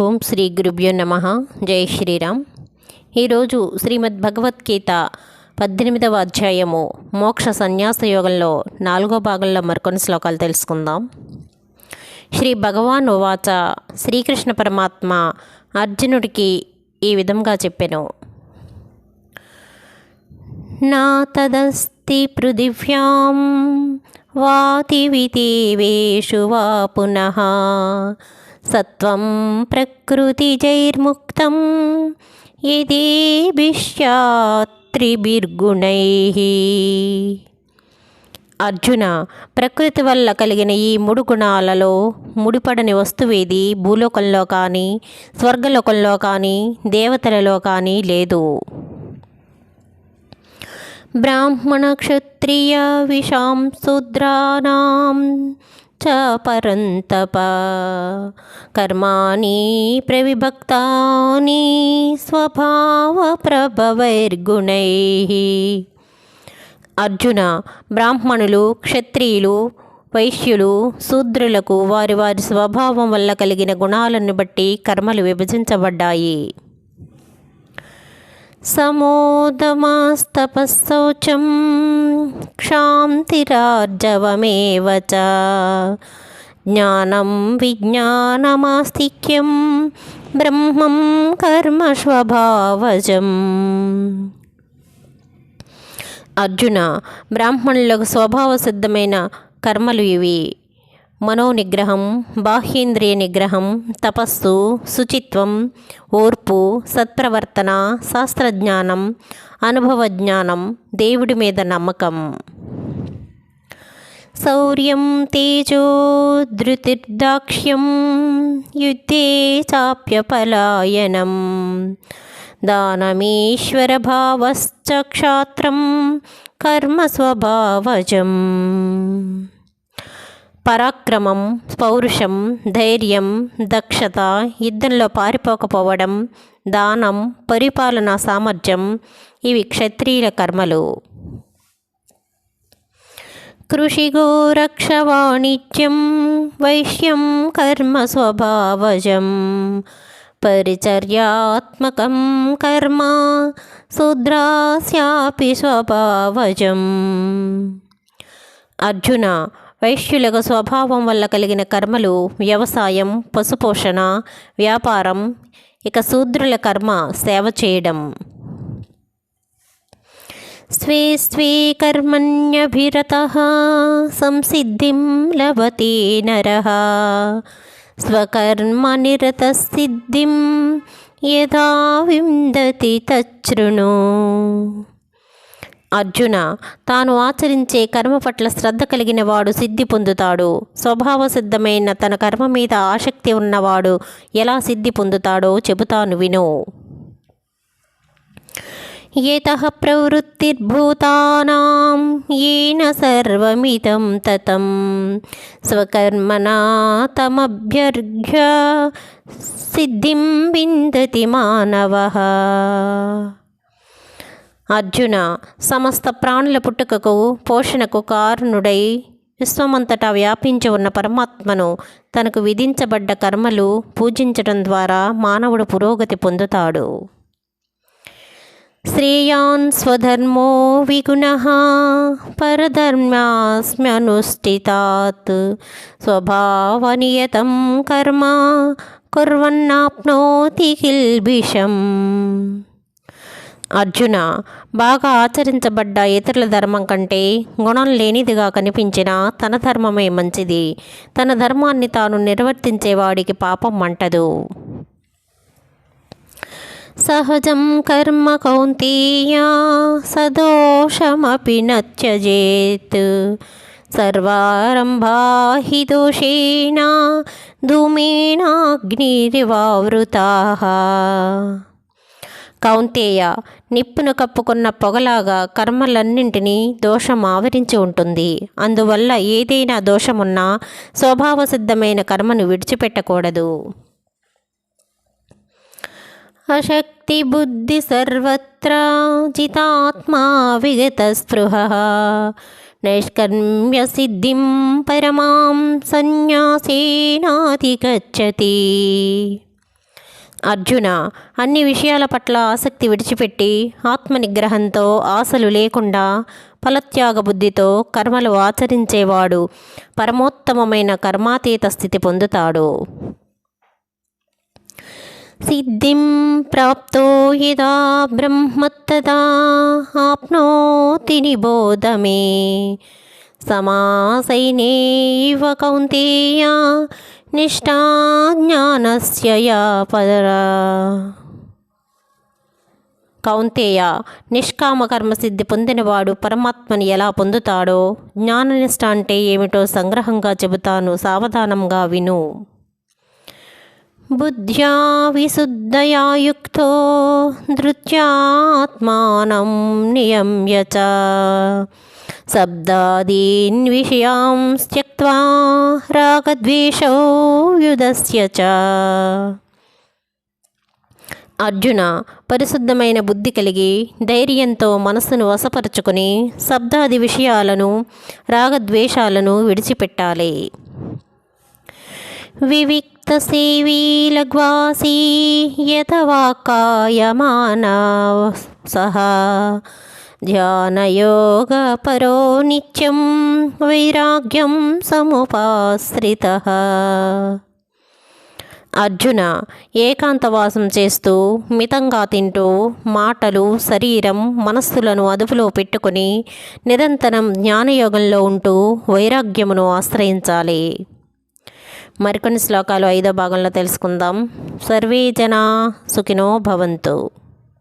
ఓం శ్రీ గురుభ్యో నమ. జై శ్రీరామ్. ఈరోజు శ్రీమద్ భగవద్గీత పద్దెనిమిదవ అధ్యాయము మోక్ష సన్యాస యోగంలో నాలుగో భాగంలో మరికొన్ని శ్లోకాలు తెలుసుకుందాం. శ్రీ భగవాన్ ఉవాచ శ్రీకృష్ణ పరమాత్మ అర్జునుడికి ఈ విధంగా చెప్పాను. నా తదస్తి పృథివ్యాం వాతివిదేవేషు వా పునః సత్వం ప్రకృతిజైర్ముక్తం యదేభిష్యాత్రిభిర్గుణై. అర్జున ప్రకృతి వల్ల కలిగిన ఈ మూడు గుణాలలో ముడిపడని వస్తువేది భూలోకంలో కానీ స్వర్గలోకంలో కానీ దేవతలలో కానీ లేదు. బ్రాహ్మణ క్షత్రియ విషాం శూద్రానాం చ పరంతప కర్మాణి ప్రవిభక్తాని స్వభావ ప్రభవైర్గుణై అర్జున బ్రాహ్మణులు క్షత్రియులు వైశ్యులు శూద్రులకు వారి వారి స్వభావం వల్ల కలిగిన గుణాలను బట్టి కర్మలు విభజించబడ్డాయి. సమోదమాస్తపశౌచం క్షాంతిరార్జవమేవ జ్ఞానం విజ్ఞానమాస్తిక్యం బ్రహ్మం కర్మ స్వభావజం. అర్జున బ్రాహ్మణులకు స్వభావ సిద్ధమైన కర్మలు ఇవి. మనోనిగ్రహం బాహ్యేంద్రియ నిగ్రహం తపస్సు శుచిత్వం ఓర్పు సత్ప్రవర్తన శాస్త్రజ్ఞానం అనుభవజ్ఞానం దేవుడి మీద నమ్మకం. శౌర్యం తేజో ధృతిర్దాక్ష్యం యుద్ధే చాప్యపలాయనం. దానమీశ్వరభావశ్చ క్షాత్రం కర్మ స్వభావజం పరాక్రమం పౌరుషం ధైర్యం దక్షత యుద్ధంలో పారిపోకపోవడం దానం పరిపాలనా సామర్థ్యం ఇవి క్షత్రియుల కర్మలు. కృషిగోరక్షవాణిజ్యం వైశ్యం కర్మ స్వభావజం పరిచర్యాత్మకం కర్మ శూద్రాస్యాపి స్వభావజం. అర్జున వైశ్యులకు స్వభావం వల్ల కలిగిన కర్మలు వ్యవసాయం పశుపోషణ వ్యాపారం ఇక శూద్రుల కర్మ సేవ చేయడం. స్వే స్వే కర్మణ్యభిరత సంసిద్ధిం లభతే నర. స్వకర్మనిరత సిద్ధిం యథా విందతి తచ్చృణు అర్జున తాను ఆచరించే కర్మ పట్ల శ్రద్ధ కలిగిన వాడు సిద్ధి పొందుతాడు. స్వభావ సిద్ధమైన తన కర్మ మీద ఆసక్తి ఉన్నవాడు ఎలా సిద్ధి పొందుతాడో చెబుతాను విను. ఏత ప్రవృత్తిర్భూతానాం ఏన సర్వమితం తతం. స్వకర్మణా తమభ్యర్ఘ్య సిద్ధిం విందతి మానవ. అర్జున సమస్త ప్రాణుల పుట్టుకకు పోషణకు కారణుడై విశ్వమంతటా వ్యాపించి ఉన్న పరమాత్మను తనకు విధించబడ్డ కర్మలు పూజించడం ద్వారా మానవుడు పురోగతి పొందుతాడు. శ్రేయాన్ స్వధర్మో విగుణ పరధర్మ్యాస్మ్యనుష్ఠితాత్ స్వభావనియతం కర్మ కుర్వన్నాప్నోతి కిల్బిషం అర్జున బాగా ఆచరించబడ్డ ఇతరుల ధర్మం కంటే గుణం లేనిదిగా కనిపించిన తన ధర్మమే మంచిది. తన ధర్మాన్ని తాను నిర్వర్తించేవాడికి పాపం అంటదు. సహజం కర్మ కౌంతీయా సదోషమపి నత్యజేత్. సర్వారంభా హి దోషేణ ధూమేనాగ్నిరివావృతా. కౌంతేయ నిప్పును కప్పుకున్న పొగలాగా కర్మలన్నింటినీ దోషం ఆవరించి ఉంటుంది. అందువల్ల ఏదైనా దోషమున్నా స్వభావసిద్ధమైన కర్మను విడిచిపెట్టకూడదు. అశక్తి బుద్ధి సర్వత్ర జితాత్మా విగత స్పృహ. నైష్కర్మ్య సిద్ధిం పరమాం సన్యాసేనాధిగచ్చతి. అర్జున అన్ని విషయాల పట్ల ఆసక్తి విడిచిపెట్టి ఆత్మనిగ్రహంతో ఆశలు లేకుండా ఫలత్యాగ బుద్ధితో కర్మలు ఆచరించేవాడు పరమోత్తమమైన కర్మాతీత స్థితి పొందుతాడు. సిద్ధిం ప్రాప్తో యదా బ్రహ్మత్తదా ఆప్నోతి నిబోధమే. సమాసైనేవ కౌంతేయ నిష్టా యా కౌంతేయ నిష్కామ కర్మసిద్ధి పొందినవాడు పరమాత్మని ఎలా పొందుతాడో జ్ఞాననిష్ట అంటే ఏమిటో సంగ్రహంగా చెబుతాను సావధానంగా విను. బుద్ధ్యా విశుద్ధయా యుక్తో ధృత్యాత్మానం నియమ్యచ చ శబ్దాదీన్ విషయాం త్యక్త్వా రాగద్వేషౌ యుధస్య చ అర్జున పరిశుద్ధమైన బుద్ధి కలిగి ధైర్యంతో మనస్సును వశపరుచుకుని శబ్దాది విషయాలను రాగద్వేషాలను విడిచిపెట్టాలి. వివిక్త సేవీ లగ్వాసీ యథవాకాయమాన సహా ధ్యానయోగ పరో నిత్యం వైరాగ్యం సముపాశ్రిత అర్జున ఏకాంతవాసం చేస్తూ మితంగా తింటూ మాటలు శరీరం మనస్సులను అదుపులో పెట్టుకుని నిరంతరం జ్ఞానయోగంలో ఉంటూ వైరాగ్యమును ఆశ్రయించాలి. మరికొన్ని శ్లోకాలు ఐదో భాగంలో తెలుసుకుందాం. సర్వే జనా సుఖినో భవంతు.